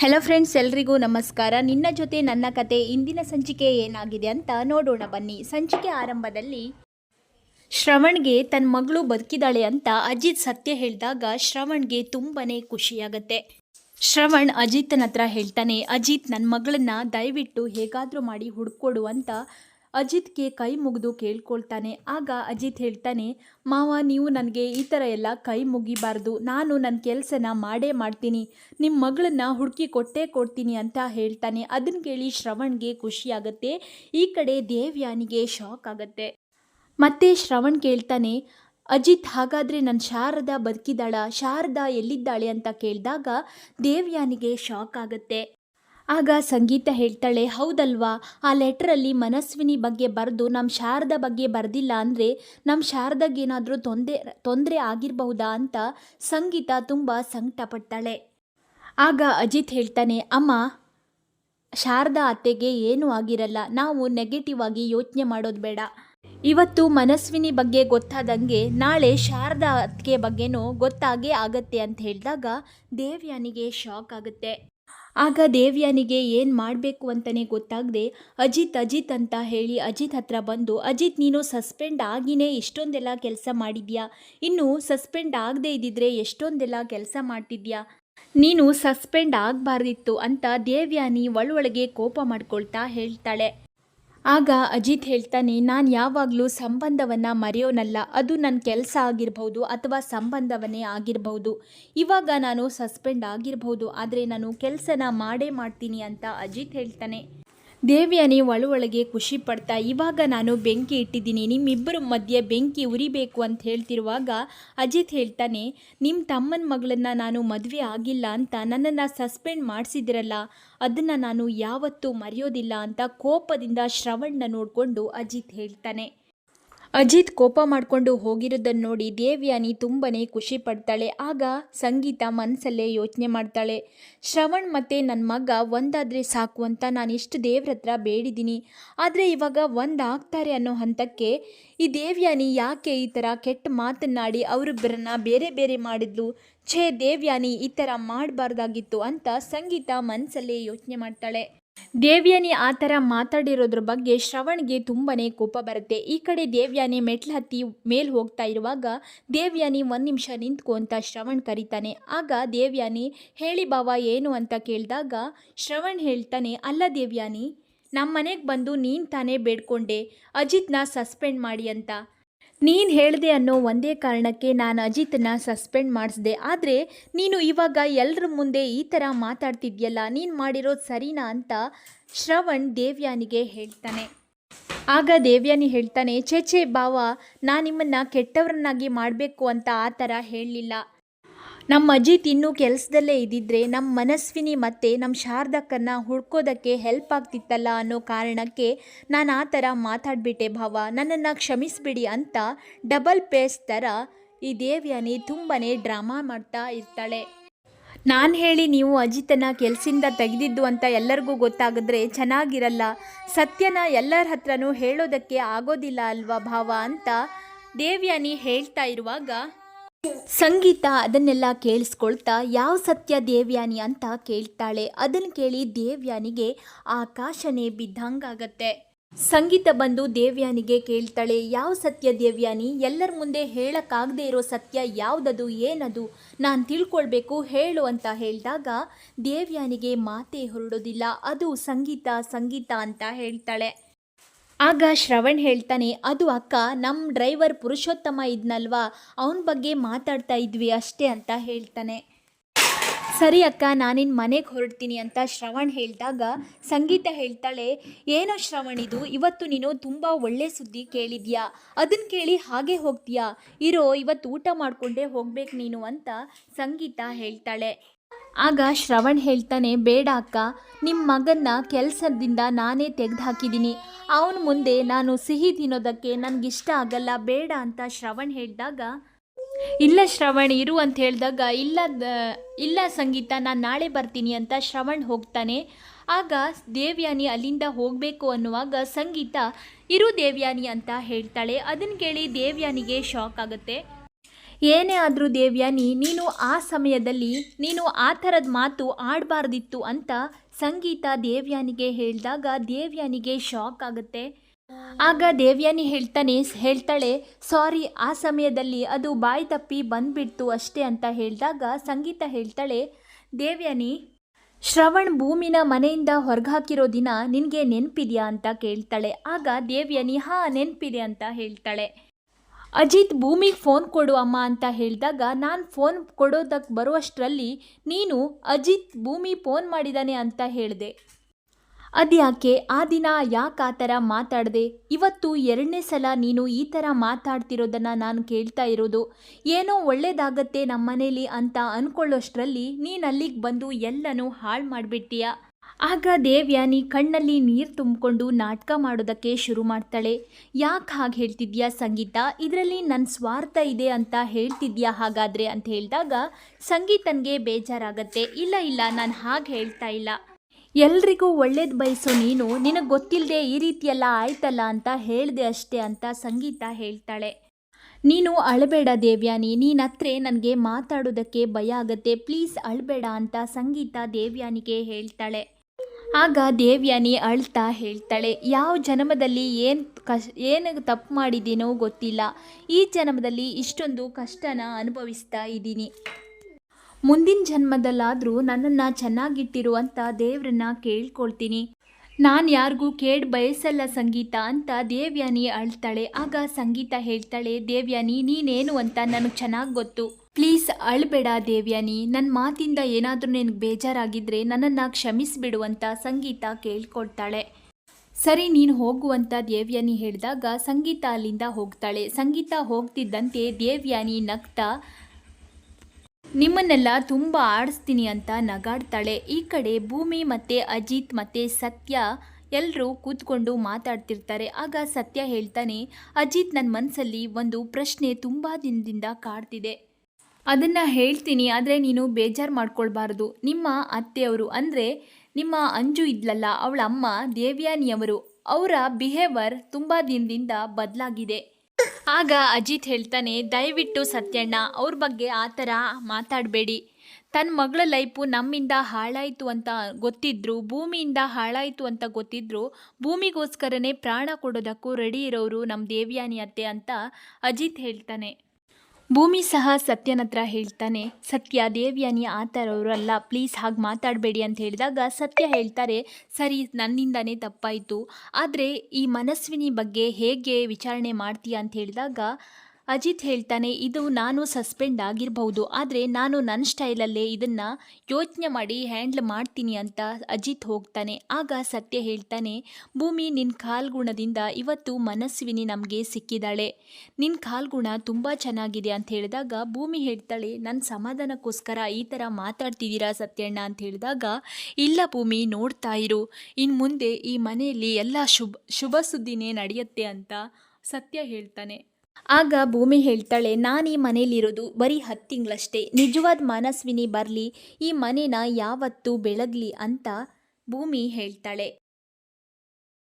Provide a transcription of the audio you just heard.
Hello friends ಎಲ್ರಿಗೂ ನಮಸ್ಕಾರ. ನಿನ್ನ ಜೊತೆ ನನ್ನ ಕತೆ ಇಂದಿನ ಸಂಚಿಕೆ ಏನಾಗಿದೆ ಅಂತ ನೋಡೋಣ ಬನ್ನಿ. ಸಂಚಿಕೆ ಆರಂಭದಲ್ಲಿ, ಶ್ರವಣ್ಗೆ ತನ್ನ ಮಗಳು ಬದುಕಿದಾಳೆ ಅಂತ ಅಜಿತ್ ಸತ್ಯ ಹೇಳಿದಾಗ ಶ್ರವಣ್ಗೆ ತುಂಬಾನೇ ಖುಷಿಯಾಗತ್ತೆ. ಶ್ರವಣ್ ಅಜಿತ್ನ ಹತ್ರ ಹೇಳ್ತಾನೆ, ಅಜಿತ್ ನನ್ನ ಮಗಳನ್ನ ದಯವಿಟ್ಟು ಹೇಗಾದರೂ ಮಾಡಿ ಹುಡ್ಕೊಡು ಅಂತ ಅಜಿತ್ಗೆ ಕೈ ಮುಗಿದು ಕೇಳ್ಕೊಳ್ತಾನೆ. ಆಗ ಅಜಿತ್ ಹೇಳ್ತಾನೆ, ಮಾವ, ನೀವು ನನಗೆ ಈ ಥರ ಎಲ್ಲ ಕೈ ಮುಗಿಬಾರ್ದು. ನಾನು ನನ್ನ ಕೆಲಸನ ಮಾಡೇ ಮಾಡ್ತೀನಿ. ನಿಮ್ಮ ಮಗಳನ್ನ ಹುಡುಕಿ ಕೊಟ್ಟೇ ಕೊಡ್ತೀನಿ ಅಂತ ಹೇಳ್ತಾನೆ. ಅದನ್ನು ಕೇಳಿ ಶ್ರವಣ್ಗೆ ಖುಷಿಯಾಗತ್ತೆ. ಈ ಕಡೆ ದೇವ್ಯಾನಿಗೆ ಶಾಕ್ ಆಗತ್ತೆ. ಮತ್ತೆ ಶ್ರವಣ್ ಕೇಳ್ತಾನೆ, ಅಜಿತ್ ಹಾಗಾದರೆ ನನ್ನ ಶಾರದಾ ಬದುಕಿದ್ದಾಳ? ಶಾರದಾ ಎಲ್ಲಿದ್ದಾಳೆ? ಅಂತ ಕೇಳಿದಾಗ ದೇವ್ಯಾನಿಗೆ ಶಾಕ್ ಆಗತ್ತೆ. ಆಗ ಸಂಗೀತ ಹೇಳ್ತಾಳೆ, ಹೌದಲ್ವಾ? ಆ ಲೆಟ್ರಲ್ಲಿ ಮನಸ್ವಿನಿ ಬಗ್ಗೆ ಬರೆದು ನಮ್ಮ ಶಾರದ ಬಗ್ಗೆ ಬರೆದಿಲ್ಲ ಅಂದರೆ ನಮ್ಮ ಶಾರದಾಗೇನಾದರೂ ತೊಂದರೆ ತೊಂದರೆ ಆಗಿರಬಹುದಾ? ಅಂತ ಸಂಗೀತ ತುಂಬ ಸಂಕಟಪಡ್ತಾಳೆ ಆಗ ಅಜಿತ್ ಹೇಳ್ತಾನೆ, ಅಮ್ಮ, ಶಾರದಾ ಅತ್ತೆಗೆ ಏನೂ ಆಗಿರಲ್ಲ. ನಾವು ನೆಗೆಟಿವ್ ಆಗಿ ಯೋಚನೆ ಮಾಡೋದು ಬೇಡ. ಇವತ್ತು ಮನಸ್ವಿನಿ ಬಗ್ಗೆ ಗೊತ್ತಾದಂಗೆ ನಾಳೆ ಶಾರದಾ ಅತ್ತಿಗೆ ಬಗ್ಗೆನೂ ಗೊತ್ತಾಗೇ ಆಗತ್ತೆ ಅಂತ ಹೇಳಿದಾಗ ದೇವ್ಯಾನಿಗೆ ಶಾಕ್ ಆಗುತ್ತೆ. ಆಗ ದೇವ್ಯಾನಿಗೆ ಏನು ಮಾಡಬೇಕು ಅಂತಲೇ ಗೊತ್ತಾಗದೆ, ಅಜಿತ್ ಅಜಿತ್ ಅಂತ ಹೇಳಿ ಅಜಿತ್ ಹತ್ರ ಬಂದು, ಅಜಿತ್, ನೀನು ಸಸ್ಪೆಂಡ್ ಆಗಿನೇ ಎಷ್ಟೊಂದೆಲ್ಲ ಕೆಲಸ ಮಾಡಿದ್ಯಾ? ಇನ್ನು ಸಸ್ಪೆಂಡ್ ಆಗದೇ ಇದ್ದಿದ್ರೆ ಎಷ್ಟೊಂದೆಲ್ಲ ಕೆಲಸ ಮಾಡ್ತಿದ್ಯಾ? ನೀನು ಸಸ್ಪೆಂಡ್ ಆಗಬಾರ್ದಿತ್ತು ಅಂತ ದೇವ್ಯಾನಿ ಒಳೊಳಗೆ ಕೋಪ ಮಾಡ್ಕೊಳ್ತಾ ಹೇಳ್ತಾಳೆ. ಆಗ ಅಜಿತ್ ಹೇಳ್ತಾನೆ, ನಾನು ಯಾವಾಗಲೂ ಸಂಬಂಧವನ್ನು ಮರೆಯೋನಲ್ಲ, ಅದು ನನ್ನ ಕೆಲಸ ಆಗಿರ್ಬೋದು ಅಥವಾ ಸಂಬಂಧವನ್ನೇ ಆಗಿರ್ಬೋದು ಇವಾಗ ನಾನು ಸಸ್ಪೆಂಡ್ ಆಗಿರ್ಬೋದು ಆದರೆ ನಾನು ಕೆಲಸನ ಮಾಡೇ ಮಾಡ್ತೀನಿ ಅಂತ ಅಜಿತ್ ಹೇಳ್ತಾನೆ. ದೇವ್ಯಾನಿ ಒಳೊಳಗೆ ಖುಷಿ ಪಡ್ತಾ, ಇವಾಗ ನಾನು ಬೆಂಕಿ ಇಟ್ಟಿದ್ದೀನಿ, ನಿಮ್ಮಿಬ್ಬರ ಮಧ್ಯೆ ಬೆಂಕಿ ಉರಿಬೇಕು ಅಂತ ಹೇಳ್ತಿರುವಾಗ ಅಜಿತ್ ಹೇಳ್ತಾನೆ ನಿಮ್ಮ ತಮ್ಮನ ಮಗಳನ್ನು ನಾನು ಮದುವೆ ಆಗಿಲ್ಲ ಅಂತ ನನ್ನನ್ನು ಸಸ್ಪೆಂಡ್ ಮಾಡಿಸಿದಿರಲ್ಲ, ಅದನ್ನು ನಾನು ಯಾವತ್ತೂ ಮರೆಯೋದಿಲ್ಲ ಅಂತ ಕೋಪದಿಂದ ಶ್ರವಣ್ನ ನೋಡಿಕೊಂಡು ಅಜಿತ್ ಹೇಳ್ತಾನೆ. ಅಜಿತ್ ಕೋಪ ಮಾಡಿಕೊಂಡು ಹೋಗಿರೋದನ್ನು ನೋಡಿ ದೇವ್ಯಾನಿ ತುಂಬನೇ ಖುಷಿ ಪಡ್ತಾಳೆ. ಆಗ ಸಂಗೀತ ಮನಸ್ಸಲ್ಲೇ ಯೋಚನೆ ಮಾಡ್ತಾಳೆ. ಶ್ರವಣ್ ಮತ್ತು ನನ್ನ ಮಗ ಒಂದಾದರೆ ಸಾಕು ಅಂತ ನಾನು ಇಷ್ಟು ದೇವ್ರ ಹತ್ರ ಬೇಡಿದ್ದೀನಿ ಆದರೆ ಇವಾಗ ಒಂದಾಗ್ತಾರೆ ಅನ್ನೋ ಹಂತಕ್ಕೆ ಈ ದೇವ್ಯಾನಿ ಯಾಕೆ ಈ ಥರ ಕೆಟ್ಟ ಮಾತನ್ನಾಡಿ ಅವರಿಬ್ಬರನ್ನ ಬೇರೆ ಬೇರೆ ಮಾಡಿದ್ಲು? ಛೇ ದೇವ್ಯಾನಿ, ಈ ಥರ ಮಾಡಬಾರ್ದಾಗಿತ್ತು ಅಂತ ಸಂಗೀತ ಮನಸ್ಸಲ್ಲೇ ಯೋಚನೆ ಮಾಡ್ತಾಳೆ. ದೇವ್ಯಾನಿ ಆ ಥರ ಮಾತಾಡಿರೋದ್ರ ಬಗ್ಗೆ ಶ್ರವಣ್ಗೆ ತುಂಬಾ ಕೋಪ ಬರುತ್ತೆ. ಈ ಕಡೆ ದೇವ್ಯಾನಿ ಮೆಟ್ಲು ಹತ್ತಿ ಮೇಲೆ ಹೋಗ್ತಾ ಇರುವಾಗ ದೇವ್ಯಾನಿ ಒಂದು ನಿಮಿಷ ನಿಂತ್ಕೊ ಅಂತ ಶ್ರವಣ್ ಕರೀತಾನೆ. ಆಗ ದೇವ್ಯಾನಿ, ಹೇಳಿ ಬಾವ, ಏನು ಅಂತ ಕೇಳಿದಾಗ ಶ್ರವಣ್ ಹೇಳ್ತಾನೆ, ಅಲ್ಲ ದೇವ್ಯಾನಿ ನಮ್ಮ ಮನೆಗೆ ಬಂದು ನೀನು ತಾನೇ ಬೇಡ್ಕೊಂಡೆ, ಅಜಿತ್ನ ಸಸ್ಪೆಂಡ್ ಮಾಡಿ ಅಂತ. ನೀನು ಹೇಳಿದೆ ಅನ್ನೋ ಒಂದೇ ಕಾರಣಕ್ಕೆ ನಾನು ಅಜಿತ್ನ ಸಸ್ಪೆಂಡ್ ಮಾಡಿಸಿದೆ. ಆದರೆ ನೀನು ಇವಾಗ ಎಲ್ಲರ ಮುಂದೆ ಈ ಥರ ಮಾತಾಡ್ತಿದ್ಯಲ್ಲ, ನೀನು ಮಾಡಿರೋದು ಸರಿನಾ ಅಂತ ಶ್ರವಣ್ ದೇವ್ಯಾನಿಗೆ ಹೇಳ್ತಾನೆ. ಆಗ ದೇವ್ಯಾನಿ ಹೇಳ್ತಾನೆ, ಛೇ ಛೇ ಬಾವಾ ನಾನು ನಿಮ್ಮನ್ನು ಕೆಟ್ಟವರನ್ನಾಗಿ ಮಾಡಬೇಕು ಅಂತ ಆ ಥರ ಹೇಳಲಿಲ್ಲ. ನಮ್ಮ ಅಜಿತ್ ಇನ್ನೂ ಕೆಲಸದಲ್ಲೇ ಇದ್ದಿದ್ರೆ ನಮ್ಮ ಮನಸ್ವಿನಿ ಮತ್ತು ನಮ್ಮ ಶಾರದಕ್ಕನ್ನು ಹುಡ್ಕೋದಕ್ಕೆ ಹೆಲ್ಪ್ ಆಗ್ತಿತ್ತಲ್ಲ ಅನ್ನೋ ಕಾರಣಕ್ಕೆ ನಾನು ಆ ಥರ ಮಾತಾಡಿಬಿಟ್ಟೆ ಭಾವ. ನನ್ನನ್ನು ಕ್ಷಮಿಸ್ಬಿಡಿ ಅಂತ ಡಬಲ್ ಪೇಸ್ ಥರ ಈ ದೇವ್ಯಾನಿ ತುಂಬಾ ಡ್ರಾಮಾ ಮಾಡ್ತಾ ಇರ್ತಾಳೆ. ನಾನು ಹೇಳಿ ನೀವು ಅಜಿತನ ಕೆಲಸದಿಂದ ತೆಗೆದಿದ್ದು ಅಂತ ಎಲ್ಲರಿಗೂ ಗೊತ್ತಾಗಿದ್ರೆ ಚೆನ್ನಾಗಿರಲ್ಲ. ಸತ್ಯನ ಎಲ್ಲರ ಹತ್ರನೂ ಹೇಳೋದಕ್ಕೆ ಆಗೋದಿಲ್ಲ ಅಲ್ವಾ ಭಾವ ಅಂತ ದೇವ್ಯಾನಿ ಹೇಳ್ತಾ ಇರುವಾಗ ಸಂಗೀತ ಅದನ್ನೆಲ್ಲ ಕೇಳಿಸ್ಕೊಳ್ತಾ, ಯಾವ ಸತ್ಯ ದೇವ್ಯಾನಿ ಅಂತ ಕೇಳ್ತಾಳೆ ಅದನ್ನು ಕೇಳಿ ದೇವ್ಯಾನಿಗೆ ಆಕಾಶನೇ ಬಿದ್ದಂಗಾಗತ್ತೆ. ಸಂಗೀತ ಬಂದು ದೇವ್ಯಾನಿಗೆ ಕೇಳ್ತಾಳೆ, ಯಾವ ಸತ್ಯ ದೇವ್ಯಾನಿ? ಎಲ್ಲರ ಮುಂದೆ ಹೇಳೋಕ್ಕಾಗದೇ ಇರೋ ಸತ್ಯ ಯಾವುದದು, ಏನದು? ನಾನು ತಿಳ್ಕೊಳ್ಬೇಕು, ಹೇಳು ಅಂತ ಹೇಳಿದಾಗ ದೇವ್ಯಾನಿಗೆ ಮಾತೇ ಹೊರಡೋದಿಲ್ಲ. ಅದು ಸಂಗೀತ ಸಂಗೀತ ಅಂತ ಹೇಳ್ತಾಳೆ. ಆಗ ಶ್ರವಣ್ ಹೇಳ್ತಾನೆ, ಅದು ಅಕ್ಕ ನಮ್ಮ ಡ್ರೈವರ್ ಪುರುಷೋತ್ತಮ ಇದ್ನಲ್ವಾ? ಅವನ ಬಗ್ಗೆ ಮಾತಾಡ್ತಾ ಇದ್ವಿ ಅಷ್ಟೇ ಅಂತ ಹೇಳ್ತಾನೆ. ಸರಿ ಅಕ್ಕ, ನಾನಿನ್ ಮನೆಗೆ ಹೊರಡ್ತೀನಿ ಅಂತ ಶ್ರವಣ್ ಹೇಳಿದಾಗ ಸಂಗೀತ ಹೇಳ್ತಾಳೆ, ಏನೋ ಶ್ರವಣ್ ಇದು, ಇವತ್ತು ನೀನು ತುಂಬ ಒಳ್ಳೆ ಸುದ್ದಿ ಕೇಳಿದ್ಯಾ? ಅದನ್ನ ಕೇಳಿ ಹಾಗೆ ಹೋಗ್ತೀಯಾ? ಇರೋ, ಇವತ್ತು ಊಟ ಮಾಡಿಕೊಂಡೇ ಹೋಗ್ಬೇಕು ನೀನು ಅಂತ ಸಂಗೀತ ಹೇಳ್ತಾಳೆ. ಆಗ ಶ್ರವಣ್ ಹೇಳ್ತಾನೆ, ಬೇಡ ಅಕ್ಕ ನಿಮ್ಮ ಮಗನ್ನ ಕೆಲಸದಿಂದ ನಾನೇ ತೆಗೆದು ಹಾಕಿದ್ದೀನಿ ಅವನ ಮುಂದೆ ನಾನು ಸಿಹಿ ತಿನ್ನೋದಕ್ಕೆ ನನಗಿಷ್ಟ ಆಗಲ್ಲ, ಬೇಡ ಅಂತ ಶ್ರವಣ್ ಹೇಳಿದಾಗ, ಇಲ್ಲ ಶ್ರವಣ್, ಇರು ಅಂತ ಹೇಳಿದಾಗ ಇಲ್ಲ ಇಲ್ಲ ಸಂಗೀತ, ನಾನು ನಾಳೆ ಬರ್ತೀನಿ ಅಂತ ಶ್ರವಣ್ ಹೋಗ್ತಾನೆ. ಆಗ ದೇವ್ಯಾನಿ ಅಲ್ಲಿಂದ ಹೋಗಬೇಕು ಅನ್ನುವಾಗ ಸಂಗೀತ, ಇರು ದೇವ್ಯಾನಿ ಅಂತ ಹೇಳ್ತಾಳೆ. ಅದನ್ನು ಕೇಳಿ ದೇವ್ಯಾನಿಗೆ ಶಾಕ್ ಆಗುತ್ತೆ. ಏನೇ ಆದರೂ ದೇವ್ಯಾನಿ ನೀನು ಆ ಸಮಯದಲ್ಲಿ, ನೀನು ಆ ಥರದ ಮಾತು ಆಡಬಾರ್ದಿತ್ತು ಅಂತ ಸಂಗೀತ ದೇವ್ಯಾನಿಗೆ ಹೇಳಿದಾಗ ದೇವ್ಯಾನಿಗೆ ಶಾಕ್ ಆಗುತ್ತೆ. ಆಗ ದೇವ್ಯಾನಿ ಹೇಳ್ತಾನೆ, ಹೇಳ್ತಾಳೆ ಸಾರಿ ಆ ಸಮಯದಲ್ಲಿ ಅದು ಬಾಯಿ ತಪ್ಪಿ ಬಂದ್ಬಿಡ್ತು ಅಷ್ಟೇ ಅಂತ ಹೇಳಿದಾಗ ಸಂಗೀತ ಹೇಳ್ತಾಳೆ, ದೇವ್ಯಾನಿ, ಶ್ರವಣ್ ಭೂಮಿನ ಮನೆಯಿಂದ ಹೊರಗಾಕಿರೋ ದಿನ ನಿನಗೆ ನೆನಪಿದೆಯಾ? ಅಂತ ಕೇಳ್ತಾಳೆ. ಆಗ ದೇವ್ಯಾನಿ, ಹಾಂ, ನೆನಪಿದೆ ಅಂತ ಹೇಳ್ತಾಳೆ. ಅಜಿತ್ ಭೂಮಿಗೆ ಫೋನ್ ಕೊಡು ಅಮ್ಮ ಅಂತ ಹೇಳಿದಾಗ ನಾನು ಫೋನ್ ಕೊಡೋದಕ್ಕೆ ಬರುವಷ್ಟರಲ್ಲಿ ನೀನು ಅಜಿತ್ ಭೂಮಿ ಫೋನ್ ಮಾಡಿದಾನೆ ಅಂತ ಹೇಳಿದೆ. ಅದ್ಯಾಕೆ ಆ ದಿನ ಯಾಕೆ ಆ ಥರ ಮಾತಾಡಿದೆ? ಇವತ್ತು ಎರಡನೇ ಸಲ ನೀನು ಈ ಥರ ಮಾತಾಡ್ತಿರೋದನ್ನು ನಾನು ಕೇಳ್ತಾ ಇರೋದು. ಏನೋ ಒಳ್ಳೇದಾಗತ್ತೆ ನಮ್ಮನೇಲಿ ಅಂತ ಅಂದ್ಕೊಳ್ಳೋಷ್ಟರಲ್ಲಿ ನೀನು ಅಲ್ಲಿಗೆ ಬಂದು ಎಲ್ಲನೂ ಹಾಳು ಮಾಡಿಬಿಟ್ಟಿಯ ಆಗ ದೇವ್ಯಾನಿ ಕಣ್ಣಲ್ಲಿ ನೀರು ತುಂಬಿಕೊಂಡು ನಾಟಕ ಮಾಡೋದಕ್ಕೆ ಶುರು ಮಾಡ್ತಾಳೆ. ಯಾಕೆ ಹಾಗೆ ಹೇಳ್ತಿದ್ಯಾ ಸಂಗೀತ? ಇದರಲ್ಲಿ ನನ್ನ ಸ್ವಾರ್ಥ ಇದೆ ಅಂತ ಹೇಳ್ತಿದ್ಯಾ ಹಾಗಾದರೆ ಅಂತ ಹೇಳಿದಾಗ, ಸಂಗೀತನಿಗೆ ಬೇಜಾರಾಗತ್ತೆ. ಇಲ್ಲ ಇಲ್ಲ, ನಾನು ಹಾಗೆ ಹೇಳ್ತಾ ಇಲ್ಲ. ಎಲ್ರಿಗೂ ಒಳ್ಳೇದು ಬಯಸೋ ನೀನು, ನಿನಗೆ ಗೊತ್ತಿಲ್ಲದೆ ಈ ರೀತಿಯೆಲ್ಲ ಆಯ್ತಲ್ಲ ಅಂತ ಹೇಳಿದೆ ಅಷ್ಟೇ ಅಂತ ಸಂಗೀತ ಹೇಳ್ತಾಳೆ. ನೀನು ಅಳಬೇಡ ದೇವ್ಯಾನಿ ನೀನು ಹತ್ರ ನನಗೆ ಮಾತಾಡೋದಕ್ಕೆ ಭಯ ಆಗತ್ತೆ. ಪ್ಲೀಸ್ ಅಳಬೇಡ ಅಂತ ಸಂಗೀತ ದೇವ್ಯಾನಿಗೆ ಹೇಳ್ತಾಳೆ. ಆಗ ದೇವ್ಯಾನಿ ಅಳ್ತಾ ಹೇಳ್ತಾಳೆ, ಯಾವ ಜನ್ಮದಲ್ಲಿ ಏನು ಕಷ್, ಏನು ತಪ್ಪು ಮಾಡಿದ್ದೀನೋ ಗೊತ್ತಿಲ್ಲ. ಈ ಜನ್ಮದಲ್ಲಿ ಇಷ್ಟೊಂದು ಕಷ್ಟನ ಅನುಭವಿಸ್ತಾ ಇದ್ದೀನಿ. ಮುಂದಿನ ಜನ್ಮದಲ್ಲಾದರೂ ನನ್ನನ್ನು ಚೆನ್ನಾಗಿಟ್ಟಿರುವಂಥ ದೇವ್ರನ್ನ ಕೇಳ್ಕೊಳ್ತೀನಿ. ನಾನು ಯಾರಿಗೂ ಕೇಡ್ ಬಯಸಲ್ಲ ಸಂಗೀತ ಅಂತ ದೇವ್ಯಾನಿ ಅಳ್ತಾಳೆ. ಆಗ ಸಂಗೀತ ಹೇಳ್ತಾಳೆ, ದೇವ್ಯಾನಿ, ನೀನೇನು ಅಂತ ನನಗೆ ಚೆನ್ನಾಗಿ ಗೊತ್ತು. ಪ್ಲೀಸ್ ಅಳ್ಬೇಡ ದೇವ್ಯಾನಿ. ನನ್ನ ಮಾತಿಂದ ಏನಾದರೂ ನಿನಗೆ ಬೇಜಾರಾಗಿದ್ದರೆ ನನ್ನನ್ನು ಕ್ಷಮಿಸಿಬಿಡು ಅಂತ ಸಂಗೀತ ಕೇಳ್ಕೊಳ್ತಾಳೆ. ಸರಿ, ನೀನು ಹೋಗುವಂತ ದೇವ್ಯಾನಿ ಹೇಳಿದಾಗ ಸಂಗೀತ ಅಲ್ಲಿಂದ ಹೋಗ್ತಾಳೆ. ಸಂಗೀತ ಹೋಗ್ತಿದ್ದಂತೆ ದೇವ್ಯಾನಿ ನಗ್ತಾ, ನಿಮ್ಮನ್ನೆಲ್ಲ ತುಂಬ ಆಡಿಸ್ತೀನಿ ಅಂತ ನಗಾಡ್ತಾಳೆ. ಈ ಕಡೆ ಭೂಮಿ ಮತ್ತು ಅಜಿತ್ ಮತ್ತು ಸತ್ಯ ಎಲ್ಲರೂ ಕೂತ್ಕೊಂಡು ಮಾತಾಡ್ತಿರ್ತಾರೆ. ಆಗ ಸತ್ಯ ಹೇಳ್ತಾನೆ, ಅಜಿತ್ ನನ್ನ ಮನಸ್ಸಲ್ಲಿ ಒಂದು ಪ್ರಶ್ನೆ ತುಂಬ ದಿನದಿಂದ ಕಾಡ್ತಿದೆ. ಅದನ್ನು ಹೇಳ್ತೀನಿ, ಆದರೆ ನೀನು ಬೇಜಾರು ಮಾಡ್ಕೊಳ್ಬಾರ್ದು. ನಿಮ್ಮ ಅತ್ತೆಯವರು, ಅಂದರೆ ನಿಮ್ಮ ಅಂಜು ಇದ್ಲಲ್ಲ, ಅವಳ ಅಮ್ಮ ದೇವ್ಯಾನಿಯವರು, ಅವರ ಬಿಹೇವರ್ ತುಂಬ ದಿನದಿಂದ ಬದಲಾಗಿದೆ. ಆಗ ಅಜಿತ್ ಹೇಳ್ತಾನೆ, ದಯವಿಟ್ಟು ಸತ್ಯಣ್ಣ, ಅವ್ರ ಬಗ್ಗೆ ಆ ಥರ ಮಾತಾಡಬೇಡಿ. ತನ್ನ ಮಗಳ ಲೈಫು ನಮ್ಮಿಂದ ಹಾಳಾಯಿತು ಅಂತ ಗೊತ್ತಿದ್ರು, ಭೂಮಿಯಿಂದ ಹಾಳಾಯಿತು ಅಂತ ಗೊತ್ತಿದ್ರು, ಭೂಮಿಗೋಸ್ಕರನೇ ಪ್ರಾಣ ಕೊಡೋದಕ್ಕೂ ರೆಡಿ ಇರೋರು ನಮ್ಮ ದೇವ್ಯಾನಿ ಅತ್ತೆ ಅಂತ ಅಜಿತ್ ಹೇಳ್ತಾನೆ. ಭೂಮಿ ಸಹ ಸತ್ಯನ ಹತ್ರ ಹೇಳ್ತಾನೆ, ಸತ್ಯ, ದೇವ್ಯಾನಿ, ಆ ಥರವರು ಅಲ್ಲ ಪ್ಲೀಸ್ ಹಾಗೆ ಮಾತಾಡಬೇಡಿ ಅಂತ ಹೇಳಿದಾಗ ಸತ್ಯ ಹೇಳ್ತಾರೆ, ಸರಿ, ನನ್ನಿಂದನೇ ತಪ್ಪಾಯಿತು. ಆದರೆ ಈ ಮನಸ್ವಿನಿ ಬಗ್ಗೆ ಹೇಗೆ ವಿಚಾರಣೆ ಮಾಡ್ತೀಯ? ಅಂತ ಹೇಳಿದಾಗ ಅಜಿತ್ ಹೇಳ್ತಾನೆ, ಇದು ನಾನು ಸಸ್ಪೆಂಡ್ ಆಗಿರಬಹುದು, ಆದರೆ ನಾನು ನನ್ನ ಸ್ಟೈಲಲ್ಲೇ ಇದನ್ನು ಯೋಚನೆ ಮಾಡಿ ಹ್ಯಾಂಡ್ಲ್ ಮಾಡ್ತೀನಿ ಅಂತ ಅಜಿತ್ ಹೋಗ್ತಾನೆ. ಆಗ ಸತ್ಯ ಹೇಳ್ತಾನೆ, ಭೂಮಿ ನಿನ್ನ ಕಾಲ್ಗುಣದಿಂದ ಇವತ್ತು ಮನಸ್ವಿನಿ ನಮಗೆ ಸಿಕ್ಕಿದ್ದಾಳೆ ನಿನ್ನ ಕಾಲ್ಗುಣ ತುಂಬ ಚೆನ್ನಾಗಿದೆ ಅಂತ ಹೇಳಿದಾಗ ಭೂಮಿ ಹೇಳ್ತಾಳೆ ನನ್ನ ಸಮಾಧಾನಕ್ಕೋಸ್ಕರ ಈ ಥರ ಮಾತಾಡ್ತಿದ್ದೀರಾ ಸತ್ಯಣ್ಣ? ಅಂತ ಹೇಳಿದಾಗ, ಇಲ್ಲ ಭೂಮಿ, ನೋಡ್ತಾ ಇರು. ಇನ್ನು ಮುಂದೆ ಈ ಮನೆಯಲ್ಲಿ ಎಲ್ಲ ಶುಭ ಶುಭ ಸುದ್ದಿನೇ ನಡೆಯುತ್ತೆ ಅಂತ ಸತ್ಯ ಹೇಳ್ತಾನೆ. ಆಗ ಭೂಮಿ ಹೇಳ್ತಾಳೆ, ನಾನು ಈ ಮನೇಲಿರೋದು ಬರೀ ಹತ್ತು ತಿಂಗಳಷ್ಟೇ, ನಿಜವಾದ ಮನಸ್ವಿನಿ ಬರಲಿ, ಈ ಮನೇನ ಯಾವತ್ತೂ ಬೆಳಗಲಿ ಅಂತ ಭೂಮಿ ಹೇಳ್ತಾಳೆ.